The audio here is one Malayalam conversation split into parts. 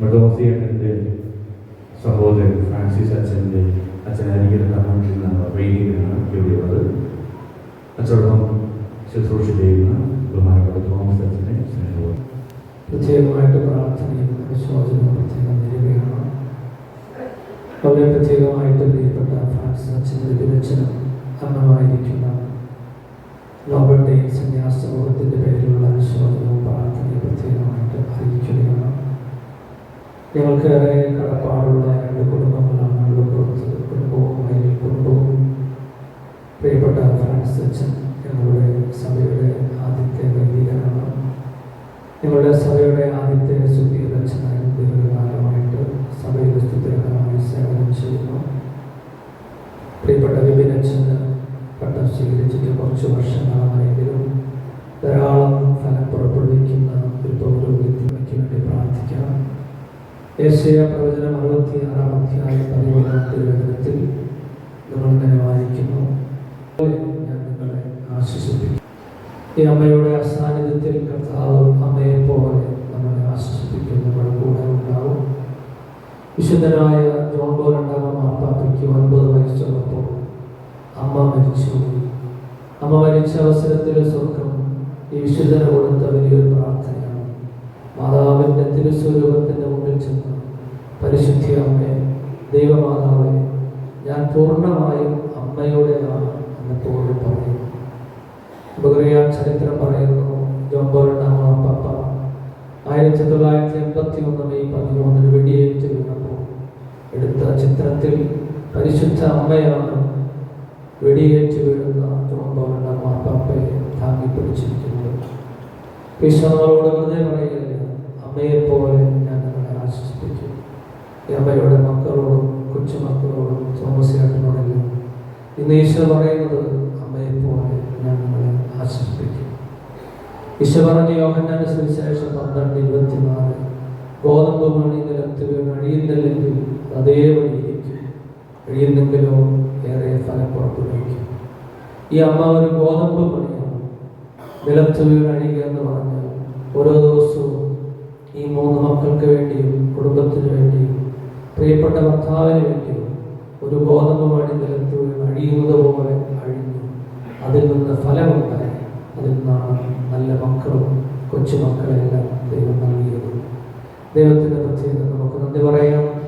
മെഡോസിയേട്ടന്റെ സഹോദരൻ ഫ്രാൻസിസ് അച്ഛന്റെ അച്ഛനായിരിക്കും കർമ്മത്തിലാണ് വൈദികനാണ് ഇവിടെയുള്ളത് അച്ചോടൊപ്പം ശുശ്രൂഷ ചെയ്യുന്ന ബഹുമാനപ്പെട്ട തോമസ് അച്ഛനെ സ്നേഹവും പ്രത്യേകമായിട്ട് പ്രാർത്ഥനയും വിശ്വാസവും പ്രത്യേകം വളരെ പ്രത്യേകമായിട്ട് പ്രിയപ്പെട്ട ഫ്രാൻസിസ് അച്ഛന്റെ വിരചനം അന്നമായിരിക്കുന്ന നോബൽ സന്യാസ സമൂഹത്തിന്റെ പേരിലുള്ള അനുശോചനവും പ്രാർത്ഥനയും പ്രത്യേകമായിട്ട് അറിയിക്കുകയാണ് ഞങ്ങൾക്കേറെ കടപ്പാടുള്ള രണ്ട് കുടുംബങ്ങളാണ് വെളുപ്പുറത്ത് കുടുംബവും വയലിൽ കുടുംബവും പ്രിയപ്പെട്ട ഫ്രാൻസ് അച്ഛൻ ഞങ്ങളുടെ സഭയുടെ ആദ്യത്തെ വൈദികനാണ് ഞങ്ങളുടെ സഭയുടെ ആദ്യത്തെ സുധീരച്ഛനായി ദീർഘകാലമായിട്ട് സഭയിൽ സ്തുതികരമായി സേവനം ചെയ്യുന്നു. പ്രിയപ്പെട്ട വിപിനച്ഛന് പട്ടം സ്വീകരിച്ചിട്ട് കുറച്ച് വർഷങ്ങളാണെങ്കിലും ധാരാളം ഫലം പുറപ്പെടുവിക്കുന്ന ഒരു പൗരോഹിത്യക്ക് വേണ്ടി പ്രാർത്ഥിക്കാം. ഏഷ്യ ഞാൻ നിങ്ങളെ ഈ അമ്മയുടെ അസാന്നിധ്യത്തിൽ കർത്താവ് അമ്മയെ പോലെ നമ്മളെ ആശ്വസിപ്പിക്കും നമ്മുടെ കൂടെ ഉണ്ടാവും. വിശുദ്ധനായ ജോൺ ബോൾ രണ്ടാമൻ മാർപ്പാപ്പയ്ക്ക് ഒൻപത് വയസ്സുള്ളപ്പോൾ അമ്മ മരിച്ചു. അമ്മ മരിച്ച അവസരത്തിൽ സ്വർഗം ഈ വിശുദ്ധന കൊടുത്ത വലിയൊരു പ്രാർത്ഥനയാണ്. മാതാവിന്റെ തിരുസ്വരൂപത്തിന്റെ മുമ്പിൽ ചെന്ന് പരിശുദ്ധി അമ്മേ ദൈവമാതാവെ ഞാൻ പൂർണമായും അമ്മയുടേതാണ് എന്നെപ്പോഴും പറയുന്നു. നമുക്കറിയാം ചരിത്രം പറയുന്നു. ജോംബോരണ പപ്പ ആയിരത്തി തൊള്ളായിരത്തി എൺപത്തി ഒന്ന് മെയ് പതിമൂന്നിന് വെടിയേറ്റ് വീണപ്പോൾ എടുത്ത ചിത്രത്തിൽ പരിശുദ്ധ അമ്മയാണ് വെടിയേറ്റ് വീഴുന്ന ജോംബോരണ പപ്പയെ താങ്ങി പിടിച്ചിരിക്കുന്നത് ഈശോനോട് വെറുതെ പറയുകയില്ല ഈശോ പറയുന്നത് അമ്മയെ പോലെ ഞാൻ നിങ്ങളെ ആശ്വസിപ്പിക്കും. ഈശോ പറഞ്ഞ യോഹന്നാന്റെ സുവിശേഷം പന്ത്രണ്ട് ഇരുപത്തിനാല് ഗോതമ്പ് മണി നിലത്ത് വീണ് അഴിയുന്നില്ലെങ്കിൽ അതേ വഴിയിരിക്കും അഴിയുന്നെങ്കിലോ ഏറെ ഫലം പുറപ്പെടുവിക്കും ഈ അമ്മ ഒരു ഗോതമ്പ് മണിയാണ്. നിലത്ത് വീണ് എന്ന് പറഞ്ഞാൽ ഓരോ ദിവസവും ഈ മൂന്ന് മക്കൾക്ക് വേണ്ടിയും കുടുംബത്തിന് വേണ്ടിയും പ്രിയപ്പെട്ട ഭർത്താവിന് വേണ്ടിയും ഒരു ഗോതമ്പ് മണി നിലത്ത് അഴിയുന്നത് പോലെ അഴിഞ്ഞു. അതിൽ നിന്ന് ഫലമുണ്ടായി. അതിൽ നിന്നാണ് നല്ല മക്കളും കൊച്ചുമക്കളെല്ലാം ദൈവം നൽകിയത്. ദൈവത്തിന്റെ പ്രത്യേകത നമുക്ക് നന്ദി പറയാം.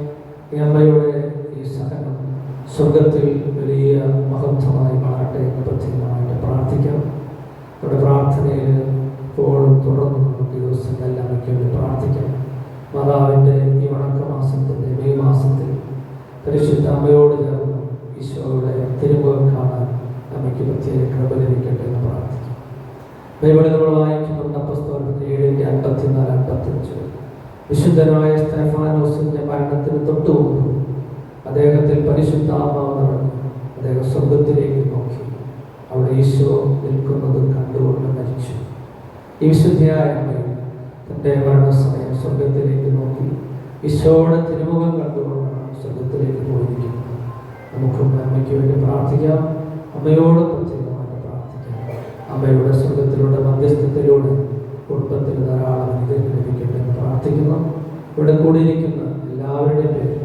ഈ അമ്മയുടെ ഈ സഹനം സ്വർഗത്തിൽ വലിയ മഹത്വമായി മാറട്ടെ എന്ന് പ്രത്യേകമായിട്ട് പ്രാർത്ഥിക്കാം. നമ്മുടെ പ്രാർത്ഥനയിൽ ഇപ്പോഴും തുടർന്ന് നമുക്ക് ഈ എല്ലാം വേണ്ടി പ്രാർത്ഥിക്കാം. മാതാവിന്റെ ഈ വണക്കമാസത്തിന്റെ മെയ് മാസത്തിൽ പരിശുദ്ധ അമ്മയോട് ചേർന്ന് ഈശോയുടെ തിരുമുഖം കാണാൻ അമ്മയ്ക്ക് പ്രത്യേക കൃപ ലഭിക്കട്ടെ എന്ന് പ്രാർത്ഥിക്കും ബൈബിളിൽ നമ്മൾ വായിക്കുന്നുണ്ട് അപ്പസ്തോലത്തിന്റെ ഏഴിന്റെ അമ്പത്തിനാല് അമ്പത്തഞ്ച് വിശുദ്ധനായ സ്തെഫാനോസിന്റെ മരണത്തിന് തൊട്ടു മുമ്പ് അദ്ദേഹത്തിൽ പരിശുദ്ധാത്മാവ് നടന്നു. അദ്ദേഹം സ്വർഗത്തിലേക്ക് നോക്കി. അവിടെ ഈശോ നിൽക്കുന്നത് കണ്ടുകൊണ്ട് മരിച്ചു. ഈ വിശുദ്ധിയായ അമ്മയും തന്റെ മരണസമയം സ്വർഗത്തിലേക്ക് നോക്കി. ഈശോയുടെ തിരുമുഖം കണ്ടുകൊണ്ടാണ് സ്വർഗത്തിലേക്ക് പോയിരിക്കും നമുക്കും അമ്മയ്ക്ക് വേണ്ടി പ്രാർത്ഥിക്കാം. അമ്മയോട് പ്രത്യേകമായിട്ട് പ്രാർത്ഥിക്കാം. അമ്മയുടെ സ്വർഗത്തിലൂടെ മധ്യസ്ഥത്തിലൂടെ കുടുംബത്തിന് ധാരാളം അനുഗ്രഹം ലഭിക്കട്ടെ എന്ന് പ്രാർത്ഥിക്കുന്നു. ഇവിടെ കൂടിയിരിക്കുന്ന എല്ലാവരുടെയും പേര്